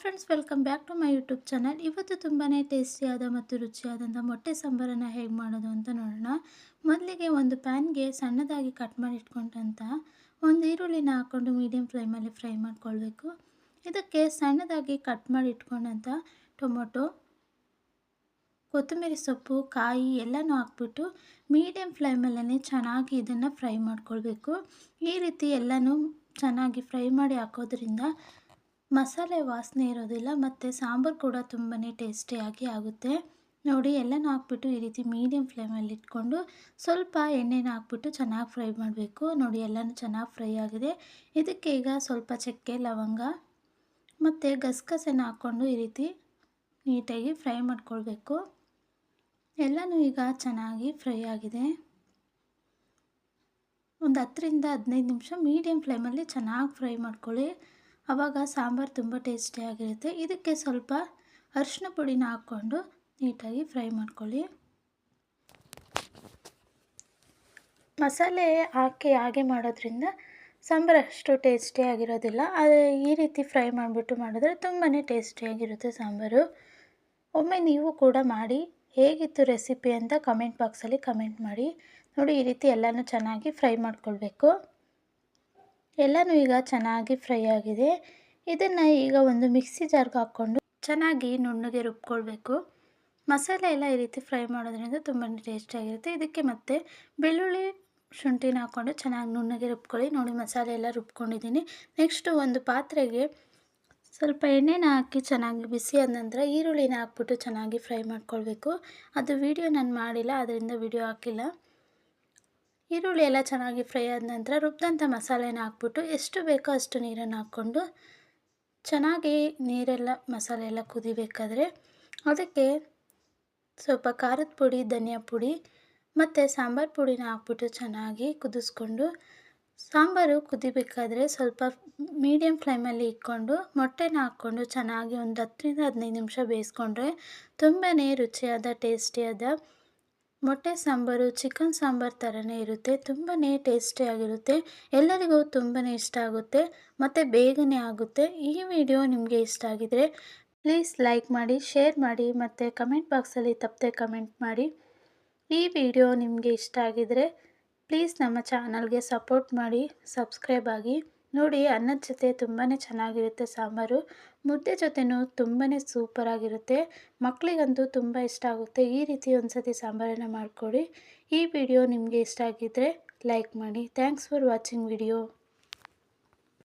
Friends welcome back to my YouTube channel ಇವತ್ತು ತುಂಬಾ ಟೇಸ್ಟಿಯಾದ ಮತ್ತು ರುಚಿಯಾದಂಥ ಮೊಟ್ಟೆ ಸಾಂಬಾರನ್ನು ಹೇಗೆ ಮಾಡೋದು ಅಂತ ನೋಡೋಣ. ಮೊದಲಿಗೆ ಒಂದು ಪ್ಯಾನ್ಗೆ ಸಣ್ಣದಾಗಿ ಕಟ್ ಮಾಡಿ ಇಟ್ಕೊಂಡಂಥ ಒಂದು ಈರುಳ್ಳಿನ ಹಾಕ್ಕೊಂಡು ಮೀಡಿಯಮ್ ಫ್ಲೇಮಲ್ಲಿ ಫ್ರೈ ಮಾಡ್ಕೊಳ್ಬೇಕು. ಇದಕ್ಕೆ ಸಣ್ಣದಾಗಿ ಕಟ್ ಮಾಡಿ ಇಟ್ಕೊಂಡಂಥ ಟೊಮೊಟೊ, ಕೊತ್ತಂಬರಿ ಸೊಪ್ಪು, ಕಾಯಿ ಎಲ್ಲನೂ ಹಾಕ್ಬಿಟ್ಟು ಮೀಡಿಯಮ್ ಫ್ಲೇಮಲ್ಲೇ ಚೆನ್ನಾಗಿ ಇದನ್ನು ಫ್ರೈ ಮಾಡ್ಕೊಳ್ಬೇಕು. ಈ ರೀತಿ ಎಲ್ಲನೂ ಚೆನ್ನಾಗಿ ಫ್ರೈ ಮಾಡಿ ಹಾಕೋದ್ರಿಂದ ಮಸಾಲೆ ವಾಸನೆ ಇರೋದಿಲ್ಲ, ಮತ್ತು ಸಾಂಬಾರು ಕೂಡ ತುಂಬಾ ಟೇಸ್ಟಿಯಾಗಿ ಆಗುತ್ತೆ. ನೋಡಿ, ಎಲ್ಲನೂ ಹಾಕ್ಬಿಟ್ಟು ಈ ರೀತಿ ಮೀಡಿಯಮ್ ಫ್ಲೇಮಲ್ಲಿ ಇಟ್ಕೊಂಡು ಸ್ವಲ್ಪ ಎಣ್ಣೆನ ಹಾಕ್ಬಿಟ್ಟು ಚೆನ್ನಾಗಿ ಫ್ರೈ ಮಾಡಬೇಕು. ನೋಡಿ, ಎಲ್ಲನೂ ಚೆನ್ನಾಗಿ ಫ್ರೈ ಆಗಿದೆ. ಇದಕ್ಕೆ ಈಗ ಸ್ವಲ್ಪ ಚಕ್ಕೆ, ಲವಂಗ, ಮತ್ತು ಗಸಗಸೆನ ಹಾಕ್ಕೊಂಡು ಈ ರೀತಿ ನೀಟಾಗಿ ಫ್ರೈ ಮಾಡ್ಕೊಳ್ಬೇಕು. ಎಲ್ಲನೂ ಈಗ ಚೆನ್ನಾಗಿ ಫ್ರೈ ಆಗಿದೆ. ಒಂದು ಹತ್ತರಿಂದ ಹದಿನೈದು ನಿಮಿಷ ಮೀಡಿಯಮ್ ಫ್ಲೇಮಲ್ಲಿ ಚೆನ್ನಾಗಿ ಫ್ರೈ ಮಾಡ್ಕೊಳ್ಳಿ. ಆವಾಗ ಸಾಂಬಾರು ತುಂಬ ಟೇಸ್ಟಿಯಾಗಿರುತ್ತೆ ಇದಕ್ಕೆ ಸ್ವಲ್ಪ ಅರಿಶಿನ ಪುಡಿನ ಹಾಕ್ಕೊಂಡು ನೀಟಾಗಿ ಫ್ರೈ ಮಾಡ್ಕೊಳ್ಳಿ. ಮಸಾಲೆ ಹಾಕಿ ಹಾಗೆ ಮಾಡೋದ್ರಿಂದ ಸಾಂಬಾರು ಅಷ್ಟು ಟೇಸ್ಟಿಯಾಗಿರೋದಿಲ್ಲ ಆದರೆ ಈ ರೀತಿ ಫ್ರೈ ಮಾಡಿಬಿಟ್ಟು ಮಾಡಿದ್ರೆ ತುಂಬಾ ಟೇಸ್ಟಿಯಾಗಿರುತ್ತೆ ಸಾಂಬಾರು. ಒಮ್ಮೆ ನೀವು ಕೂಡ ಮಾಡಿ, ಹೇಗಿತ್ತು ರೆಸಿಪಿ ಅಂತ ಕಮೆಂಟ್ ಬಾಕ್ಸಲ್ಲಿ ಕಮೆಂಟ್ ಮಾಡಿ. ನೋಡಿ, ಈ ರೀತಿ ಎಲ್ಲನೂ ಚೆನ್ನಾಗಿ ಫ್ರೈ ಮಾಡ್ಕೊಳ್ಬೇಕು. ಎಲ್ಲನೂ ಈಗ ಚೆನ್ನಾಗಿ ಫ್ರೈ ಆಗಿದೆ. ಇದನ್ನು ಈಗ ಒಂದು ಮಿಕ್ಸಿ ಜಾರ್ಗೆ ಹಾಕ್ಕೊಂಡು ಚೆನ್ನಾಗಿ ನುಣ್ಣಗೆ ರುಬ್ಕೊಳ್ಬೇಕು. ಮಸಾಲೆ ಎಲ್ಲ ಈ ರೀತಿ ಫ್ರೈ ಮಾಡೋದ್ರಿಂದ ತುಂಬಾ ಟೇಸ್ಟಿಯಾಗಿರುತ್ತೆ ಇದಕ್ಕೆ ಮತ್ತೆ ಬೆಳ್ಳುಳ್ಳಿ ಶುಂಠಿನ ಹಾಕ್ಕೊಂಡು ಚೆನ್ನಾಗಿ ನುಣ್ಣಗೆ ರುಬ್ಕೊಳ್ಳಿ. ನೋಡಿ, ಮಸಾಲೆ ಎಲ್ಲ ರುಬ್ಕೊಂಡಿದ್ದೀನಿ. ನೆಕ್ಸ್ಟು ಒಂದು ಪಾತ್ರೆಗೆ ಸ್ವಲ್ಪ ಎಣ್ಣೆನ ಹಾಕಿ ಚೆನ್ನಾಗಿ ಬಿಸಿ ಆದ ನಂತರ ಈರುಳ್ಳಿನ ಹಾಕ್ಬಿಟ್ಟು ಚೆನ್ನಾಗಿ ಫ್ರೈ ಮಾಡ್ಕೊಳ್ಬೇಕು. ಅದು ವಿಡಿಯೋ ನಾನು ಮಾಡಿಲ್ಲ ಅದರಿಂದ ವಿಡಿಯೋ ಹಾಕಿಲ್ಲ. ಈರುಳ್ಳಿ ಎಲ್ಲ ಚೆನ್ನಾಗಿ ಫ್ರೈ ಆದ ನಂತರ ರುಬ್ಬಿದಂಥ ಮಸಾಲೆನ ಹಾಕ್ಬಿಟ್ಟು ಎಷ್ಟು ಬೇಕೋ ಅಷ್ಟು ನೀರನ್ನು ಹಾಕ್ಕೊಂಡು ಚೆನ್ನಾಗಿ ನೀರೆಲ್ಲ ಮಸಾಲೆ ಎಲ್ಲ ಕುದಿಬೇಕಾದ್ರೆ ಅದಕ್ಕೆ ಸ್ವಲ್ಪ ಖಾರದ ಪುಡಿ, ಧನಿಯಾ ಪುಡಿ ಮತ್ತು ಸಾಂಬಾರು ಪುಡಿನ ಹಾಕ್ಬಿಟ್ಟು ಚೆನ್ನಾಗಿ ಕುದಿಸ್ಕೊಂಡು ಸಾಂಬಾರು ಕುದಿಬೇಕಾದ್ರೆ ಸ್ವಲ್ಪ ಮೀಡಿಯಮ್ ಫ್ಲೇಮಲ್ಲಿ ಇಟ್ಕೊಂಡು ಮೊಟ್ಟೆನ ಹಾಕ್ಕೊಂಡು ಚೆನ್ನಾಗಿ ಒಂದು ಹತ್ತರಿಂದ ಹದಿನೈದು ನಿಮಿಷ ಬೇಯಿಸ್ಕೊಂಡ್ರೆ ತುಂಬಾ ರುಚಿಯಾದ, ಟೇಸ್ಟಿಯಾದ ಮೊಟ್ಟೆ ಸಾಂಬಾರು, ಚಿಕನ್ ಸಾಂಬಾರು ಥರನೇ ಇರುತ್ತೆ. ತುಂಬಾ ಟೇಸ್ಟಿಯಾಗಿರುತ್ತೆ ಎಲ್ಲರಿಗೂ ತುಂಬಾ ಇಷ್ಟ ಆಗುತ್ತೆ. ಮತ್ತು ಬೇಗನೆ ಆಗುತ್ತೆ. ಈ ವಿಡಿಯೋ ನಿಮಗೆ ಇಷ್ಟ ಆಗಿದರೆ ಪ್ಲೀಸ್ ಲೈಕ್ ಮಾಡಿ ಶೇರ್ ಮಾಡಿ, ಮತ್ತು ಕಮೆಂಟ್ ಬಾಕ್ಸಲ್ಲಿ ತಪ್ಪದೆ ಕಮೆಂಟ್ ಮಾಡಿ. ಈ ವಿಡಿಯೋ ನಿಮಗೆ ಇಷ್ಟ ಆಗಿದರೆ ಪ್ಲೀಸ್ ನಮ್ಮ ಚಾನಲ್ಗೆ ಸಪೋರ್ಟ್ ಮಾಡಿ ಸಬ್ಸ್ಕ್ರೈಬ್ ಆಗಿ. ನೋಡಿ ಅನ್ನದ ಜೊತೆ ತುಂಬಾ ಚೆನ್ನಾಗಿರುತ್ತೆ ಸಾಂಬಾರು. ಮುದ್ದೆ ಜೊತೆನೂ ತುಂಬಾ ಸೂಪರಾಗಿರುತ್ತೆ. ಮಕ್ಕಳಿಗಂತೂ ತುಂಬ ಇಷ್ಟ ಆಗುತ್ತೆ ಈ ರೀತಿ ಒಂದು ಸತಿ ಸಾಂಬಾರನ್ನು ಮಾಡಿಕೊಡಿ. ಈ ವಿಡಿಯೋ ನಿಮಗೆ ಇಷ್ಟ ಆಗಿದ್ದರೆ ಲೈಕ್ ಮಾಡಿ. Thanks for watching video.